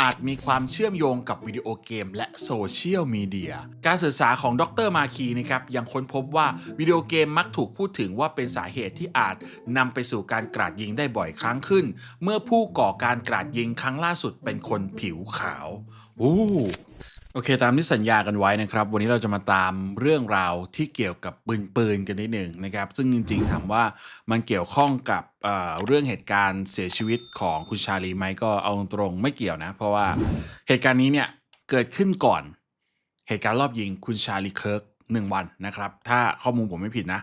อาจมีความเชื่อมโยงกับวิดีโอเกม และโซเชียลมีเดีย การศึกษาของดรมาคีนะครับยังค้นพบว่าวิดีโอเกมมักถูกพูดถึงว่าเป็นสาเหตุที่อาจนำไปสู่การกราดยิงได้บ่อยครั้งขึ้น เมื่อผู้ก่อการกราดยิงครั้งล่าสุดเป็นคนผิวขาว อู้ โอเค ตามที่สัญญากันไว้นะครับ วันนี้เราจะมาตามเรื่องราวที่เกี่ยวกับปืนปืนกันนิดหนึ่งนะครับ ซึ่งจริงๆถามว่ามันเกี่ยวข้องกับเเรื่องเหตุการณ์เสียชีวิตของคุณชาลีไหมก็เอาตรงๆไม่เกี่ยวนะ เพราะว่าเหตุการณ์นี้เนี่ยเกิดขึ้นก่อนเหตุการณ์รอบยิงคุณชาลีเคิร์ก หนึ่งวันนะครับ ถ้าข้อมูลผมไม่ผิดนะ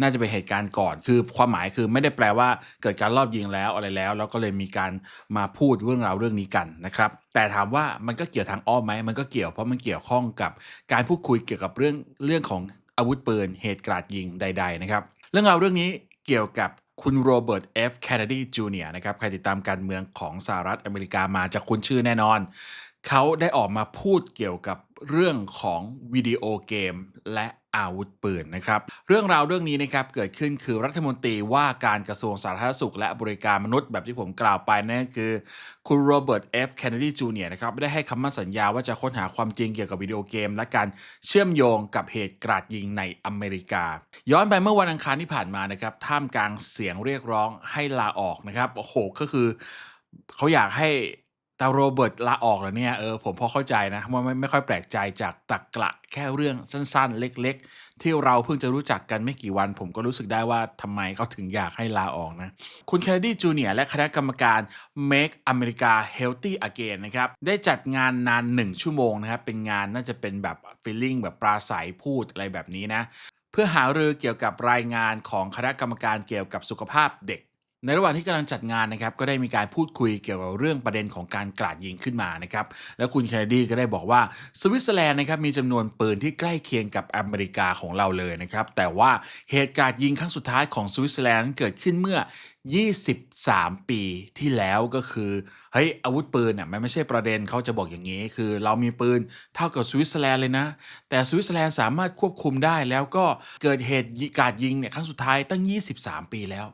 น่าจะเป็นเหตุการณ์ก่อน คือความหมายคือไม่ได้แปลว่าเกิดการรอบยิงแล้วอะไรแล้ว แล้วก็เลยมีการมาพูดเรื่องราวเรื่องนี้กันนะครับ แต่ถามว่ามันก็เกี่ยวทางอ้อมไหมมันก็เกี่ยวเพราะมันเกี่ยวข้องกับการพูดคุยเกี่ยวกับเรื่องเรื่องของอาวุธปืนเหตุกราดยิงใด ๆ นะครับ เรื่องราวเรื่องนี้เกี่ยวกับคุณโรเบิร์ต F. Kennedy Jr. นะครับ ใครติดตามการเมืองของสหรัฐอเมริกามาจะคุ้นชื่อแน่นอน เขาได้ออกมาพูดเกี่ยวกับเรื่องของวิดีโอเกมและอาวุธปืนนะครับ เรื่องราวเรื่องนี้นะครับเกิดขึ้นคือรัฐมนตรีว่าการกระทรวงสาธารณสุข และบริการมนุษย์แบบที่ผมกล่าวไปนั่นคือ คุณโรเบิร์ต F. Kennedy Jr. นะครับได้ให้คำมั่นสัญญาว่าจะค้นหาความจริงเกี่ยวกับวิดีโอเกม และการเชื่อมโยงกับเหตุกราดยิงในอเมริกา ย้อนไปเมื่อวันอังคารที่ผ่านมานะครับท่ามกลางเสียงเรียกร้องให้ลาออกนะครับโอ้โหก็คือเขาอยากให้ ตาโรเบิร์ตลาออกแล้วเนี่ยเออผมพอเข้าใจนะว่าไม่ไม่ค่อยแปลกใจจากตักกะแค่เรื่องสั้นๆ เล็กๆ ที่เราเพิ่งจะรู้จักกันไม่กี่วัน ผมก็รู้สึกได้ว่าทำไมเขาถึงอยากให้ลาออกนะ คุณเคนเนดีจูเนียและคณะกรรมการ Make America Healthy Again นะครับ ได้จัดงานนาน 1 ชั่วโมงนะครับ เป็นงานน่าจะเป็นแบบฟีลลิ่งแบบปราศัยพูดอะไรแบบนี้นะ เพื่อหารือเกี่ยวกับรายงานของคณะกรรมการเกี่ยวกับสุขภาพเด็ก ในระหว่างที่กำลังจัดงานนะครับก็ได้มีการพูดคุยเกี่ยวกับเรื่องประเด็นของการกราดยิงขึ้นมานะครับแล้วคุณเคนเนดีก็ได้บอกว่าสวิตเซอร์แลนด์นะครับมีจำนวนปืนที่ใกล้เคียงกับอเมริกาของเราเลยนะครับแต่ว่าเหตุการณ์ยิงครั้งสุดท้ายของสวิตเซอร์แลนด์เกิดขึ้นเมื่อ 23 ปีที่แล้วก็คือเฮ้ยอาวุธปืนอะมันไม่ใช่ประเด็นเขาจะบอกอย่างนี้ คือเรามีปืนเท่ากับสวิตเซอร์แลนด์เลยนะ แต่สวิตเซอร์แลนด์สามารถควบคุมได้แล้วก็เกิดเหตุการณ์ยิงเนี่ยครั้งสุดท้ายตั้ง 23 ปีแล้ว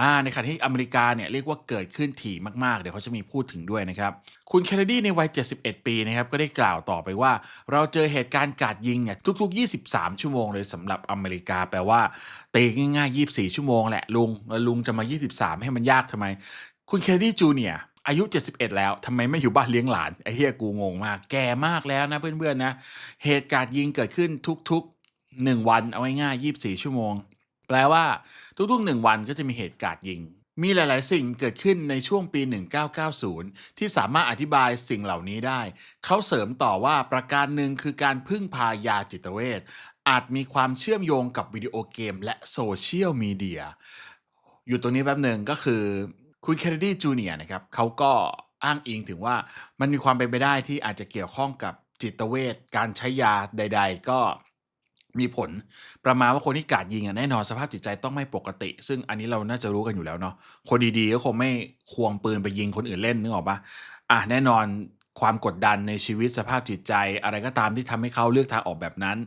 อ่าในขณะที่อเมริกาเนี่ยเรียกว่าเกิดขึ้นถี่มากๆ เดี๋ยวเขาจะมีพูดถึงด้วยนะครับ คุณเคนเนดีในวัย 71 ปีนะครับก็ได้กล่าวต่อไปว่า เราเจอเหตุการณ์กาดยิงเนี่ยทุก ๆ 23 ชั่วโมงเลยสำหรับอเมริกาแปลว่าตีง่ายๆ 24 ชั่วโมงแหละลุงลุงจะมา 23 ให้มันยากทำไม คุณเคนเนดีจูเนียอายุ 71 แล้วทำไมไม่อยู่บ้านเลี้ยงหลาน ไอ้เฮียกูงงมาก แก่มากแล้วนะเพื่อนๆนะ เหตุการณ์ยิงเกิดขึ้นทุกๆ 1 วันเอาง่ายๆ24 ชั่วโมง แปลว่า ทุกๆหนึ่งวันก็จะมีเหตุการณ์ยิง มีหลายๆ สิ่งเกิดขึ้นในช่วงปี 1990 ที่สามารถอธิบายสิ่งเหล่านี้ได้ เขาเสริมต่อว่าประการหนึ่งคือการพึ่งพายาจิตเวชอาจมีความเชื่อมโยงกับวิดีโอเกมและโซเชียลมีเดียอยู่ตรงนี้แป๊บหนึ่งก็คือคุณเคนเนดีจูเนียนะครับเขาก็อ้างอิงถึงว่ามันมีความเป็นไปได้ที่อาจจะเกี่ยวข้องกับจิตเวชการใช้ยาใด ๆ ก็ มีผลประมาณว่าคนที่กาดยิงอะแน่นอนสภาพจิตใจต้องไม่ปกติ ซึ่งอันนี้เราน่าจะรู้กันอยู่แล้วเนาะคนดีๆก็คงไม่ควงปืนไปยิงคนอื่นเล่นนึกออกปะอะแน่นอนความกดดันในชีวิตสภาพจิตใจ อะไรก็ตามที่ทำให้เขาเลือกทางออกแบบนั้น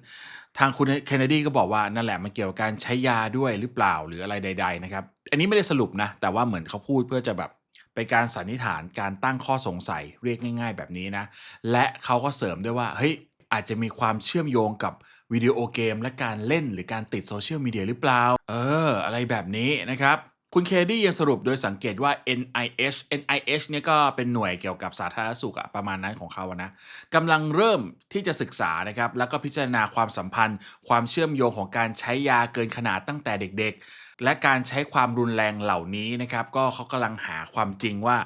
ทางคุณเคนเนดีก็บอกว่านั่นแหละมันเกี่ยวกับการใช้ยาด้วยหรือเปล่าหรืออะไรใด ๆ นะครับ อันนี้ไม่ได้สรุปนะ แต่ว่าเหมือนเขาพูดเพื่อจะแบบเป็นการสันนิษฐานการตั้งข้อสงสัยเรียกง่าย ๆ แบบนี้นะ และเขาก็เสริมด้วยว่าเฮ้ยอาจจะมีความเชื่อมโยงกับ วิดีโอเกมและการเล่นหรือการติดโซเชียลมีเดียหรือเปล่า เออ อะไรแบบนี้นะครับ คุณเคดี้ยังสรุปโดยสังเกตว่า NIH NIH เนี่ยก็เป็นหน่วยเกี่ยวกับสาธารณสุขประมาณนั้นของเขานะกำลังเริ่มที่จะศึกษานะครับ แล้วก็พิจารณาความสัมพันธ์ ความเชื่อมโยงของการใช้ยาเกินขนาดตั้งแต่เด็ก ๆ และการใช้ความรุนแรงเหล่านี้นะครับ ก็เขากำลังหาความจริงว่า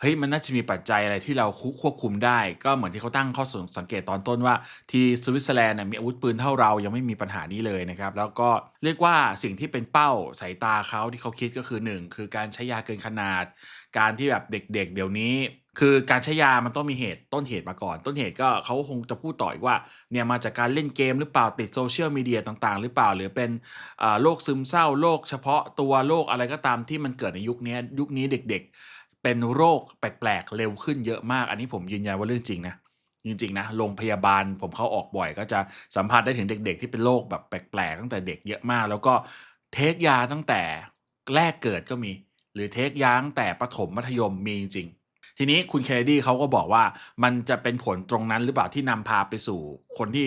เฮ้ยมันน่าจะมีปัจจัยอะไรที่เราควบคุมได้ ก็เหมือนที่เขาตั้งข้อสังเกตตอนต้นว่า ที่สวิตเซอร์แลนด์มีอาวุธปืนเท่าเรายังไม่มีปัญหานี้เลยนะครับ แล้วก็เรียกว่าสิ่งที่เป็นเป้าสายตาเขาที่เขาคิดก็คือหนึ่งคือการใช้ยาเกินขนาด การที่แบบเด็กๆ เดี๋ยวนี้คือการใช้ยามันต้องมีเหตุต้นเหตุมาก่อน ต้นเหตุก็เขาคงจะพูดต่ออีกว่าเนี่ยมาจากการเล่นเกมหรือเปล่าติดโซเชียลมีเดียต่างๆ หรือเปล่า หรือเป็นอ่าโรคซึมเศร้าโรคเฉพาะตัวโรคอะไรก็ตามที่มันเกิดในยุคนี้ยุคนี้เด็ก ๆ เป็นโรคแปลกๆเร็วขึ้นเยอะมาก อันนี้ผมยืนยันว่าเรื่องจริงนะจริงๆนะโรงพยาบาลผมเข้าออกบ่อย ก็จะสัมผัสได้ถึงเด็ก ๆ ที่เป็นโรคแบบแปลกๆตั้งแต่เด็กเยอะมาก แล้วก็เทคยาตั้งแต่แรกเกิดก็มี หรือเทคยาตั้งแต่ประถมมัธยมมีจริง ทีนี้คุณเคดี้เขาก็บอกว่ามันจะเป็นผลตรงนั้นหรือเปล่าที่นำพาไปสู่คนที่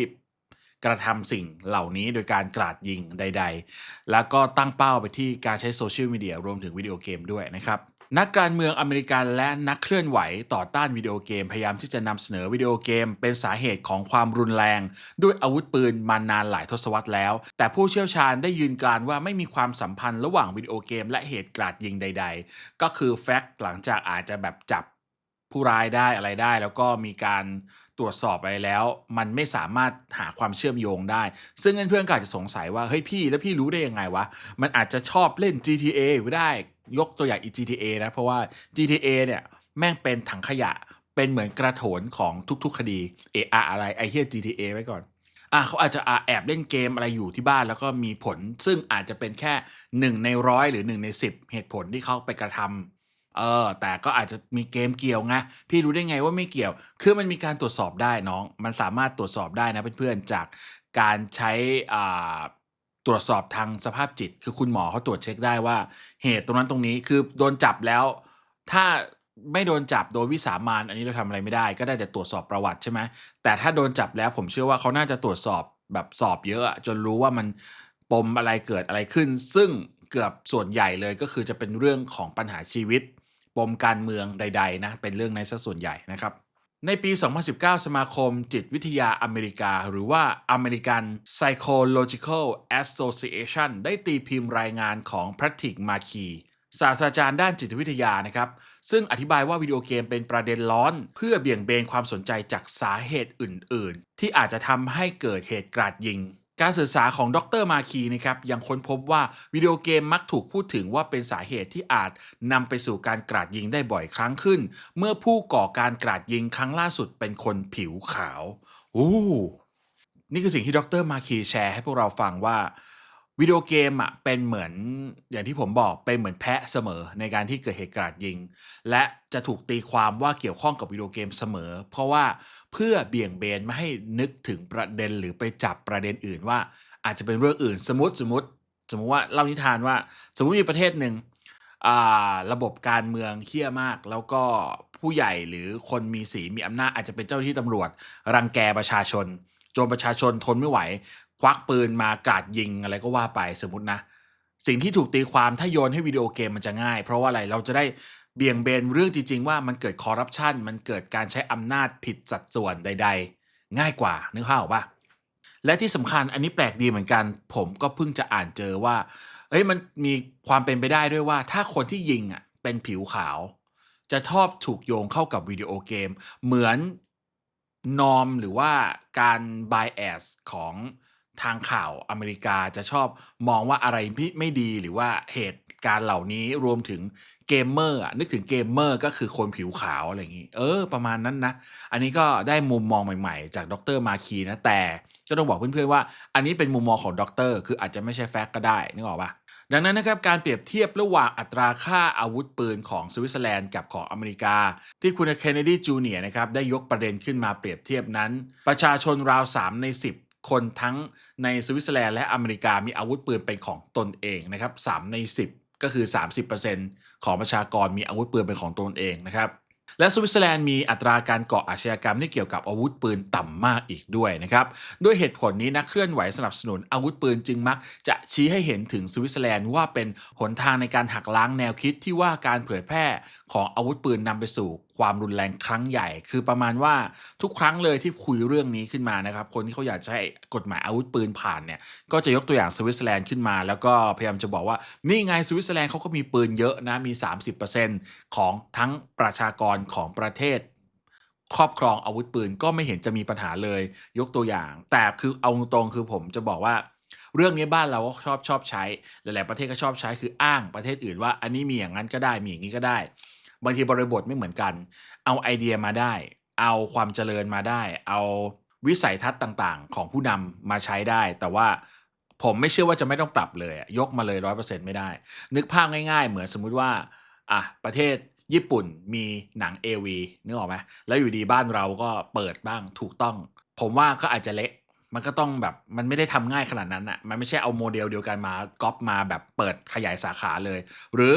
กระทำสิ่งเหล่านี้โดยการกราดยิงใด ๆ แล้วก็ตั้งเป้าไปที่การใช้โซเชียลมีเดียรวมถึงวิดีโอเกมด้วยนะครับ นักการเมืองอเมริกันและนักเคลื่อนไหวต่อต้านวิดีโอเกม พยายามที่จะนำเสนอวิดีโอเกม เป็นสาเหตุของความรุนแรง ด้วยอาวุธปืนมานานหลายทศวรรษแล้ว แต่ผู้เชี่ยวชาญได้ยืนกรานว่าไม่มีความสัมพันธ์ระหว่างวิดีโอเกม และเหตุกราดยิงใด ๆ ก็คือแฟกต์หลังจากอาจจะแบบจับผู้ร้ายได้อะไรได้ แล้วก็มีการตรวจสอบอะไรแล้ว มันไม่สามารถหาความเชื่อมโยงได้ ซึ่งเพื่อนๆก็อาจจะสงสัยว่าเฮ้ยพี่แล้วพี่รู้ได้ยังไงวะมันอาจจะชอบเล่น GTA ก็ได้ ยกตัวอย่างอี GTA นะเพราะว่า GTA เนี่ยแม่งเป็นถังขยะเป็นเหมือนกระโถนของทุกๆ คดีเอออะไรไอเฮีย GTA ไว้ก่อนอะเขาอาจจะอะแอบเล่นเกมอะไรอยู่ที่บ้านแล้วก็มีผล ซึ่งอาจจะเป็นแค่หนึ่งในร้อยหรือหนึ่งในสิบเหตุผลที่เขาไปกระทำเออแต่ก็อาจจะมีเกมเกี่ยวไงพี่รู้ได้ไงว่าไม่เกี่ยว คือมันมีการตรวจสอบได้น้อง มันสามารถตรวจสอบได้นะเพื่อนๆจากการใช้อ่า ตรวจสอบทางสภาพจิต คือคุณหมอเขาตรวจเช็คได้ว่า เหตุตรงนั้นตรงนี้คือโดนจับแล้ว ถ้าไม่โดนจับโดยวิสามันอันนี้เราทำอะไรไม่ได้ ก็ได้แต่ตรวจสอบประวัติใช่ไหมแต่ถ้าโดนจับแล้วผมเชื่อว่าเขาน่าจะตรวจสอบแบบสอบเยอะ จนรู้ว่ามันปมอะไรเกิดอะไรขึ้น ซึ่งเกือบส่วนใหญ่เลยก็คือจะเป็นเรื่องของปัญหาชีวิต ปมการเมืองใด ๆ นะ เป็นเรื่องในสัส่วนใหญ่นะครับ ในปี 2019 สมาคมจิตวิทยาอเมริกา หรือว่า American Psychological Association ได้ตีพิมพ์รายงานของ Patrick m a r k e y ศาสตราจารย์ด้านจิตวิทยานะครับ ซึ่งอธิบายว่าวิดีโอเกมเป็นประเด็นร้อน เพื่อเบี่ยงเบนความสนใจจากสาเหตุอื่น ๆ ที่อาจจะทำให้เกิดเหตุกราดยิง การศึกษาของดรมาคีนะครับยังค้นพบว่าวิดีโอเกมมักถูกพูดถึงว่าเป็นสาเหตุที่อาจนำไปสู่การกราดยิงได้บ่อยครั้งขึ้น เมื่อผู้ก่อการกราดยิงครั้งล่าสุดเป็นคนผิวขาวอู้นี่คือสิ่งที่ดรมาคีแชร์ให้พวกเราฟังว่า วิดีโอเกมอะเป็นเหมือนอย่างที่ผมบอกเป็นเหมือนแพะเสมอในการที่เกิดเหตุการาดยิง และจะถูกตีความว่าเกี่ยวข้องกับวิดีโอเกมเสมอ เพราะว่าเพื่อเบี่ยงเบนไม่ให้นึกถึงประเด็นหรือไปจับประเด็นอื่นว่า อาจจะเป็นเรื่องอื่นสมมติสมมติ สมมติว่าเล่านิทานว่า สมมติมีประเทศหนึ่งระบบการเมืองเฮี้ยมาก แล้วก็ผู้ใหญ่หรือคนมีสีมีอำนาจอาจจะเป็นเจ้าหน้าที่ตำรวจ รังแกประชาชนจนประชาชนทนไม่ไหว ควักปืนมากราดยิงอะไรก็ว่าไปสมมตินะ สิ่งที่ถูกตีความถ้าโยนให้วิดีโอเกมมันจะง่าย เพราะว่าอะไรเราจะได้เบี่ยงเบนเรื่องจริง ๆ ว่ามันเกิดคอร์รัปชันมันเกิดการใช้อำนาจผิดสัดส่วนใด ๆ ง่ายกว่านึกภาพออกปะและที่สำคัญอันนี้แปลกดีเหมือนกัน ผมก็เพิ่งจะอ่านเจอว่า เอ้ยมันมีความเป็นไปได้ด้วยว่า ถ้าคนที่ยิงอะเป็นผิวขาว จะชอบถูกโยงเข้ากับวิดีโอเกม เหมือนนอมหรือว่าการ bias ของ ทางข่าวอเมริกาจะชอบมองว่าอะไรไม่ไม่ดีหรือว่าเหตุการณ์เหล่านี้รวมถึงเกมเมอร์นึกถึงเกมเมอร์ก็คือคนผิวขาวอะไรอย่างนี้ เออ ประมาณนั้นนะ อันนี้ก็ได้มุมมองใหม่ๆ จากดรมาคีนะ แต่ก็ต้องบอกเพื่อนๆว่า อันนี้เป็นมุมมองของดรคืออาจจะไม่ใช่แฟกต์ก็ได้นึกออกปะดังนั้นนะครับการเปรียบเทียบระหว่างอัตราค่าอาวุธปืนของสวิตเซอร์แลนด์กับของอเมริกา ที่คุณเคนเนดีจูเนียร์นะครับได้ยกประเด็นขึ้นมาเปรียบเทียบนั้น ประชาชนราว 3 ใน 10 คนทั้งในสวิตเซอร์แลนด์และอเมริกามีอาวุธปืนเป็นของตนเองนะครับ3ใน 10 ก็คือ 30%ของประชากรมีอาวุธปืนเป็นของตนเองนะครับ และสวิตเซอร์แลนด์มีอัตราการก่ออาชญากรรมที่เกี่ยวกับอาวุธปืนต่ำมากอีกด้วยนะครับด้วยเหตุผลนี้นักเคลื่อนไหวสนับสนุนอาวุธปืนจึงมัก จะชี้ให้เห็นถึงสวิตเซอร์แลนด์ว่าเป็นหนทางในการหักล้างแนวคิดที่ว่าการเผยแพร่ของอาวุธปืนนำไปสู่ความรุนแรงครั้งใหญ่ คือประมาณว่าทุกครั้งเลยที่คุยเรื่องนี้ขึ้นมานะครับ คนที่เขาอยากใช้กฎหมายอาวุธปืนผ่านเนี่ย ก็จะยกตัวอย่างสวิตเซอร์แลนด์ขึ้นมา แล้วก็พยายามจะบอกว่า นี่ไงสวิตเซอร์แลนด์เขาก็มีปืนเยอะนะ มี 30%ของทั้งประชากรของประเทศ ครอบครองอาวุธปืนก็ไม่เห็นจะมีปัญหาเลย ยกตัวอย่าง แต่คือเอาตรงๆคือผมจะบอกว่า เรื่องนี้บ้านเราก็ชอบชอบใช้ หลาย ๆ ประเทศก็ชอบใช้คืออ้างประเทศอื่นว่า อันนี้มีอย่างนั้นก็ได้มีอย่างนี้ก็ได้ บางทีบริบทไม่เหมือนกัน เอาไอเดียมาได้ เอาความเจริญมาได้ เอาวิสัยทัศน์ต่างๆ ของผู้นำมาใช้ได้ แต่ว่าผมไม่เชื่อว่าจะไม่ต้องปรับเลย ยกมาเลยร้อยเปอร์เซ็นต์ไม่ได้ นึกภาพง่าย ๆ เหมือนสมมุติว่าอะประเทศ ญี่ปุ่นมีหนัง AV นึกออกไหมแล้วอยู่ดีบ้านเราก็เปิดบ้างถูกต้อง ผมว่าก็อาจจะเละมันก็ต้องแบบมันไม่ได้ทำง่ายขนาดนั้นอะมันไม่ใช่เอาโมเดลเดียวกันมาก๊อปมาแบบเปิดขยายสาขาเลย หรือ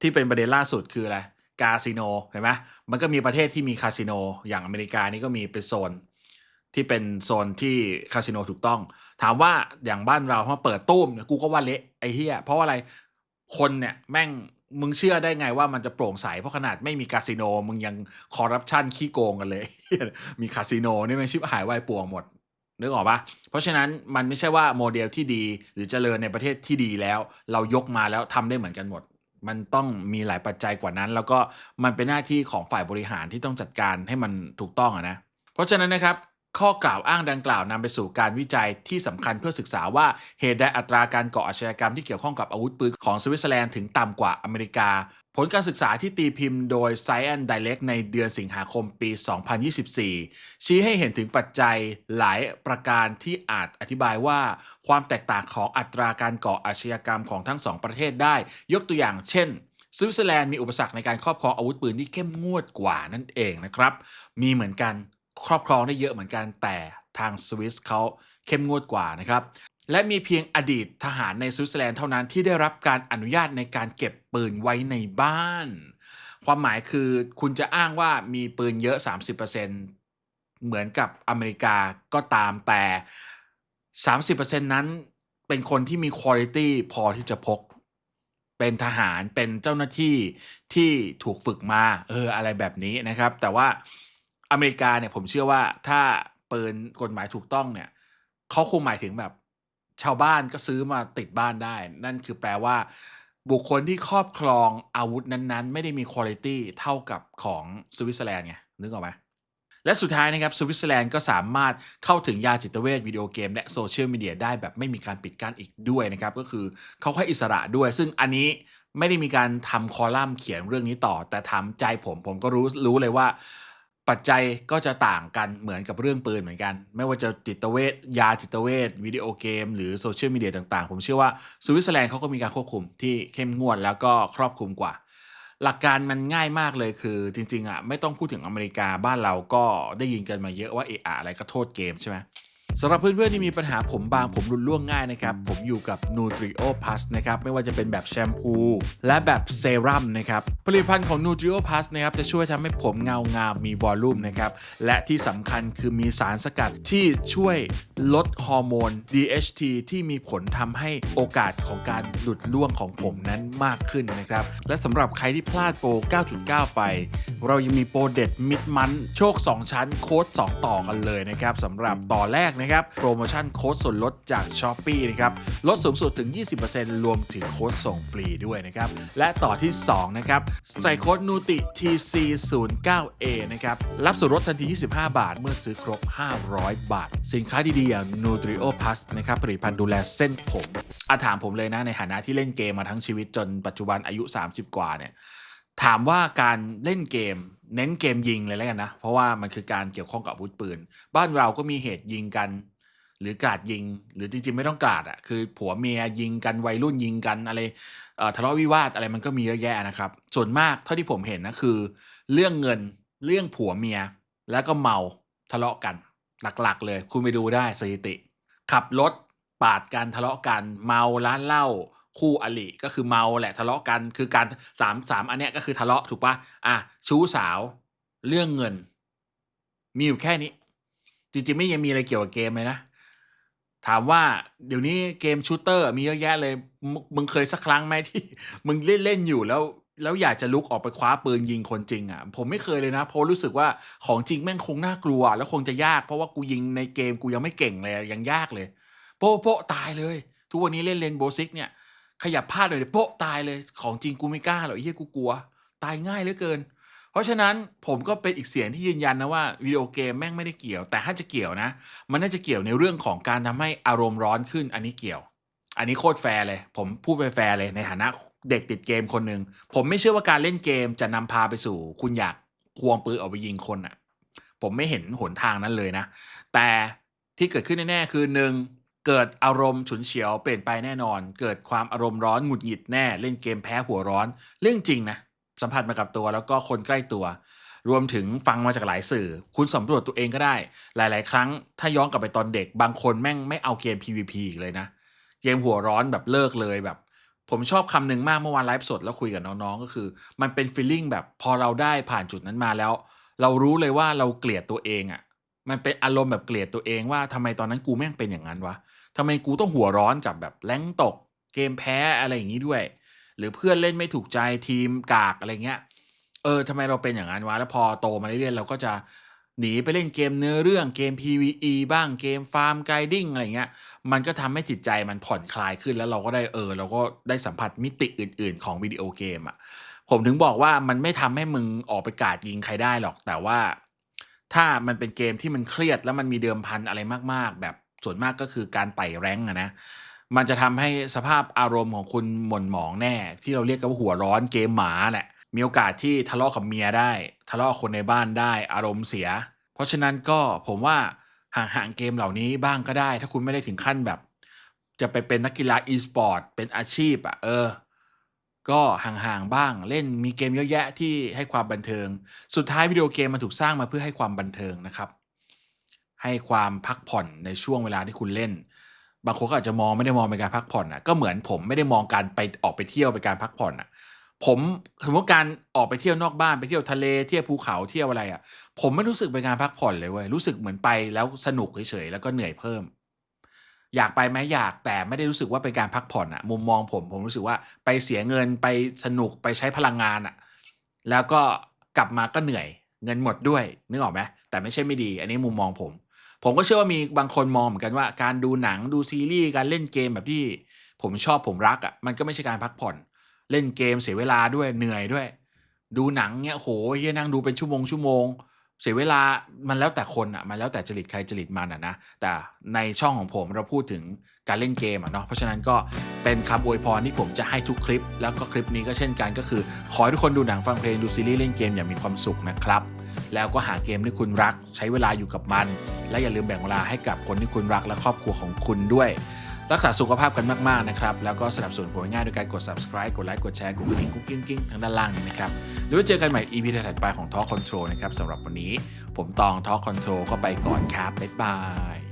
ที่เป็นประเด็นล่าสุดคืออะไรคาสิโนเห็นไหมมันก็มีประเทศที่มีคาสิโนอย่างอเมริกานี่ก็มีเป็นโซน ที่เป็นโซนที่คาสิโนถูกต้อง ถามว่าอย่างบ้านเราพอเปิดตู้มเนี่ยกูก็ว่าเละไอ้เหี้ยเพราะว่าอะไรคนเนี่ยแม่ง มึงเชื่อได้ไงว่ามันจะโปร่งใส เพราะขนาดไม่มีคาสิโน มึงยังคอร์รัปชันขี้โกงกันเลย มีคาสิโนนี่มันชิบหายวายป่วงหมดนึกออกปะเพราะฉะนั้นมันไม่ใช่ว่าโมเดลที่ดี หรือเจริญในประเทศที่ดีแล้ว เรายกมาแล้วทำได้เหมือนกันหมด มันต้องมีหลายปัจจัยกว่านั้น แล้วก็มันเป็นหน้าที่ของฝ่ายบริหารที่ต้องจัดการให้มันถูกต้องอะนะ เพราะฉะนั้นนะครับ ข้อกล่าวอ้างดังกล่าวนำไปสู่การวิจัยที่สำคัญเพื่อศึกษาว่าเหตุใดอัตราการก่ออาชญากรรมที่เกี่ยวข้องกับอาวุธปืนของสวิตเซอร์แลนด์ถึงต่ำกว่าอเมริกา ผลการศึกษาที่ตีพิมพ์โดย Science Direct ในเดือนสิงหาคมปี 2024 ชี้ให้เห็นถึงปัจจัยหลายประการที่อาจอธิบายว่า ความแตกต่างของอัตราการก่ออาชญากรรมของทั้งสองประเทศได้ ยกตัวอย่างเช่นสวิตเซอร์แลนด์มีอุปสรรคในการครอบครองอาวุธปืนที่เข้มงวดกว่านั่นเองนะครับ มีเหมือนกัน ครอบครองได้เยอะเหมือนกันแต่ทางสวิสเขาเข้มงวดกว่านะครับและมีเพียงอดีตทหารในสวิตเซอร์แลนด์เท่านั้นที่ได้รับการอนุญาตในการเก็บปืนไว้ในบ้าน ความหมายคือคุณจะอ้างว่ามีปืนเยอะ 30%เหมือนกับอเมริกาก็ตามแต่ 30%นั้นเป็นคนที่มีคุณภาพพอที่จะพก เป็นทหารเป็นเจ้าหน้าที่ที่ถูกฝึกมาเอออะไรแบบนี้นะครับ แต่ว่า อเมริกาเนี่ยผมเชื่อว่าถ้าเปืนกฎหมายถูกต้องเนี่ยเขาคงหมายถึงแบบชาวบ้านก็ซื้อมาติดบ้านได้ นั่นคือแปลว่า บุคคลที่ครอบครองอาวุธนั้นๆ ไม่ได้มีคุณภาพเท่ากับของสวิตเซอร์แลนด์ไงนึกออกไหมและสุดท้ายนะครับสวิตเซอร์แลนด์ก็สามารถเข้าถึงยาจิตเวชวิดีโอเกม และโซเชียลมีเดียได้แบบไม่มีการปิดกั้นอีกด้วยนะครับ ก็คือเขาให้อิสระด้วย ซึ่งอันนี้ไม่ได้มีการทำคอลัมน์เขียนเรื่องนี้ต่อ แต่ถามใจผมผมก็รู้รู้เลยว่า ปัจจัยก็จะต่างกันเหมือนกับเรื่องปืนเหมือนกัน ไม่ว่าจะจิตเวชยาจิตเวชวิดีโอเกม หรือโซเชียลมีเดียต่างๆ ผมเชื่อว่าสวิตเซอร์แลนด์เขาก็มีการควบคุมที่เข้มงวดแล้วก็ครอบคลุมกว่า หลักการมันง่ายมากเลยคือจริงๆอะไม่ต้องพูดถึงอเมริกาบ้านเราก็ได้ยินกันมาเยอะว่าเออะอะไรก็โทษเกมใช่ไหม สำหรับเพื่อนๆที่มีปัญหาผมบางผมรุนร่วงง่ายนะครับ ผมอยู่กับ Nutrio Plus นะครับ ไม่ว่าจะเป็นแบบแชมพู และแบบเซรั่มนะครับ ผลิตภัณฑ์ของ Nutrio Plus นะครับ จะช่วยทำให้ผมเงางามมีวอลลุ่มนะครับ และที่สำคัญคือมีสารสกัดที่ช่วยลดฮอร์โมน DHT ที่มีผลทำให้โอกาสของการหลุดร่วงของผมนั้นมากขึ้นนะครับ และสำหรับใครที่พลาดโปร 9.9 ไป เรายังมีโปรเด็ดมิดมันโชค 2 ชั้นโค้ด2 ต่อกันเลยนะครับสำหรับต่อแรกนะครับ โปรโมชั่นโค้ดส่วนลดจาก s h อ p e e นะครับลดสูงสุดถึง 20%รวมถึงโค้ดส่งฟรีด้วยนะครับ และต่อที่ 2 นะครับ ใส่โค้ดนูติ TC09A นะครับ รับส่วนลดทันที 25 บาท เมื่อซื้อครบ 500 บาท สินค้าดีๆ อย่าง Nutrio Plus นะครับผลิตภัณฑ์ดูแลเส้นผมอาถามผมเลยนะ ในฐานะที่เล่นเกมมาทั้งชีวิตจนปัจจุบันอายุ 30 กว่าเนี่ยถามว่าการเล่นเกม เน้นเกมยิงเลยแล้วกันนะ เพราะว่ามันคือการเกี่ยวข้องกับอาวุธปืน บ้านเราก็มีเหตุยิงกัน หรือกราดยิง หรือจริงๆไม่ต้องกราดอะ่ะคือผัวเมียยิงกันวัยรุ่นยิงกันอะไรทะเลาะวิวาทอะไรมันก็มีเยอะแยะนะครับ ส่วนมากเท่าที่ผมเห็นนะคือ เรื่องเงินเรื่องผัวเมียแล้วก็เมาทะเลาะกัน หลักๆ เลย คุณไปดูได้สถิติ ขับรถปาดกันทะเลาะกันเมาร้านเหล้า คู่อริก็คือเมาแหละทะเลาะกันคือการสามสามอันเนี้ยก็คือทะเลาะถูกปะอะชู้สาวเรื่องเงิน มีอยู่แค่นี้ จริงๆไม่ยังมีอะไรเกี่ยวกับเกมเลยนะ ถามว่าเดี๋ยวนี้เกมชูเตอร์ มีเยอะแยะเลยมึงเคยสักครั้งไหมที่ มึงเล่นเล่นอยู่แล้วแล้วอยากจะลุกออกไปคว้าปืนยิงคนจริงอะ ผมไม่เคยเลยนะเพราะรู้สึกว่าของจริงแม่งคงน่ากลัว แล้วคงจะยากเพราะว่ากูยิงในเกมกูยังไม่เก่งเลยยังยากเลย โป๊ะโป๊ะตายเลย ทุกวันนี้เล่นเลนโบซิกเนี่ย ขยับพลาดเลยเดี๋ยวโป๊ะตายเลยของจริงกูไม่กล้าหรอกไอ้เหี้ยกูกลัว ตายง่ายเหลือเกิน เพราะฉะนั้นผมก็เป็นอีกเสียงที่ยืนยันนะว่าวิดีโอเกมแม่งไม่ได้เกี่ยว แต่ถ้าจะเกี่ยวนะ มันน่าจะเกี่ยวในเรื่องของการทำให้อารมณ์ร้อนขึ้น อันนี้เกี่ยว อันนี้โคตรแฟร์เลย ผมพูดไปแฟร์เลยในฐานะเด็กติดเกมคนหนึ่งผมไม่เชื่อว่าการเล่นเกมจะนำพาไปสู่ คุณอยากควงปืนออกไปยิงคนอะ ผมไม่เห็นหนทางนั้นเลยนะ แต่ที่เกิดขึ้นแน่ๆคือหนึ่ง เกิดอารมณ์ฉุนเฉียวเปลี่ยนไปแน่นอน เกิดความอารมณ์ร้อนหงุดหงิดแน่ เล่นเกมแพ้หัวร้อน เรื่องจริงนะสัมผัสมากับตัวแล้วก็คนใกล้ตัว รวมถึงฟังมาจากหลายสื่อ คุณสำรวจตัวเองก็ได้ หลาย ๆ ครั้ง ถ้าย้อนกลับไปตอนเด็กบางคนแม่งไม่เอาเกม PVP อีกเลยนะ เกมหัวร้อนแบบเลิกเลยแบบ ผมชอบคำหนึ่งมากเมื่อวานไลฟ์สดแล้วคุยกับน้อง ๆ ก็คือ มันเป็นฟีลลิ่งแบบพอเราได้ผ่านจุดนั้นมาแล้ว เรารู้เลยว่าเราเกลียดตัวเองอะ่ะ มันเป็นอารมณ์แบบเกลียดตัวเองว่าทำไมตอนนั้นกูแม่งเป็นอย่างนั้นวะทำไมกูต้องหัวร้อนกับแบบแรงตกเกมแพ้อะไรอย่างนี้ด้วย หรือเพื่อนเล่นไม่ถูกใจทีมกากอะไรเงี้ย เออทำไมเราเป็นอย่างนั้นวะแล้วพอโตมาเรื่อยๆเราก็จะหนีไปเล่นเกมเนื้อเรื่องเกม PVE บ้างเกมฟาร์มไกดิ้งอะไรเงี้ย มันก็ทำให้จิตใจมันผ่อนคลายขึ้นแล้วเราก็ได้เออ เราก็ได้สัมผัสมิติอื่น ๆ ของวิดีโอเกมอะผมถึงบอกว่ามันไม่ทำให้มึงออกไปกาดยิงใครได้หรอก แต่ว่า ถ้ามันเป็นเกมที่มันเครียดแล้วมันมีเดิมพันอะไรมาก ๆ แบบส่วนมากก็คือการไต่แรงอะนะมันจะทำให้สภาพอารมณ์ของคุณหม่นหมองแน่ ที่เราเรียกกันว่าหัวร้อนเกมหมาแหละมีโอกาสที่ทะเลาะกับเมียได้ ทะเลาะคนในบ้านได้อารมณ์เสีย เพราะฉะนั้นก็ผมว่าห่างๆเกมเหล่านี้บ้างก็ได้ ถ้าคุณไม่ได้ถึงขั้นแบบ จะไปเป็นนักกีฬาอีสปอร์ตเป็นอาชีพอะเออ ก็ห่างๆบ้างเล่นมีเกมเยอะแยะที่ให้ความบันเทิง สุดท้ายวิดีโอเกมมันถูกสร้างมาเพื่อให้ความบันเทิงนะครับ ให้ความพักผ่อนในช่วงเวลาที่คุณเล่น บางคนก็อาจจะมองไม่ได้มองเป็นการพักผ่อนอะก็เหมือนผมไม่ได้มองการไปออกไปเที่ยวเป็นการพักผ่อนอะผมสมมติการออกไปเที่ยวนอกบ้านไปเที่ยวทะเลเที่ยวภูเขาเที่ยวอะไรอะ ผมไม่รู้สึกเป็นการพักผ่อนเลยเว้ยรู้สึกเหมือนไปแล้วสนุกเฉยๆแล้วก็เหนื่อยเพิ่ม อยากไปไหมอยากแต่ไม่ได้รู้สึกว่าเป็นการพักผ่อนอะมุมมองผมผมรู้สึกว่าไปเสียเงินไปสนุกไปใช้พลังงานอะแล้วก็กลับมาก็เหนื่อย เงินหมดด้วยนึกออกไหมแต่ไม่ใช่ไม่ดี อันนี้มุมมองผม ผมก็เชื่อว่ามีบางคนมองเหมือนกันว่า การดูหนังดูซีรีส์การเล่นเกมแบบที่ผมชอบผมรักอะ่ะมันก็ไม่ใช่การพักผ่อน เล่นเกมเสียเวลาด้วยเหนื่อยด้วย ดูหนังเนี้ยโหเฮียนั่งดูเป็นชั่วโมงชั่วโมง เสียเวลามันแล้วแต่คนอะมันแล้วแต่จริตใครจริตมันอะนะแต่ในช่องของผมเราพูดถึงการเล่นเกมอะเนาะเพราะฉะนั้นก็เป็นคำอวยพรที่ผมจะให้ทุกคลิป แล้วก็คลิปนี้ก็เช่นกันก็คือ ขอให้ทุกคนดูหนังฟังเพลงดูซีรีส์เล่นเกมอย่างมีความสุขนะครับ แล้วก็หาเกมที่คุณรัก ใช้เวลาอยู่กับมัน และอย่าลืมแบ่งเวลาให้กับคนที่คุณรักและครอบครัวของคุณด้วย รักษาสุขภาพกันมากๆนะครับ แล้วก็สนับสนุนผมง่ายโดยการกด subscribe กดไลค์กดแชร์กดกระดิ่งกุ๊กกิ้งกิ้งทางด้านล่างนี้นะครับเดี๋ยวไว้เจอกันใหม่ EP ถัดไปของ Talk Control นะครับสำหรับวันนี้ ผมตอง Talk Control ก็ไปก่อนครับบ๊ายบาย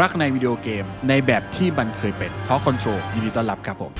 รักในวิดีโอเกมในแบบที่มันเคยเป็นท็อคอนโทรลยินดีต้อนรับครับผม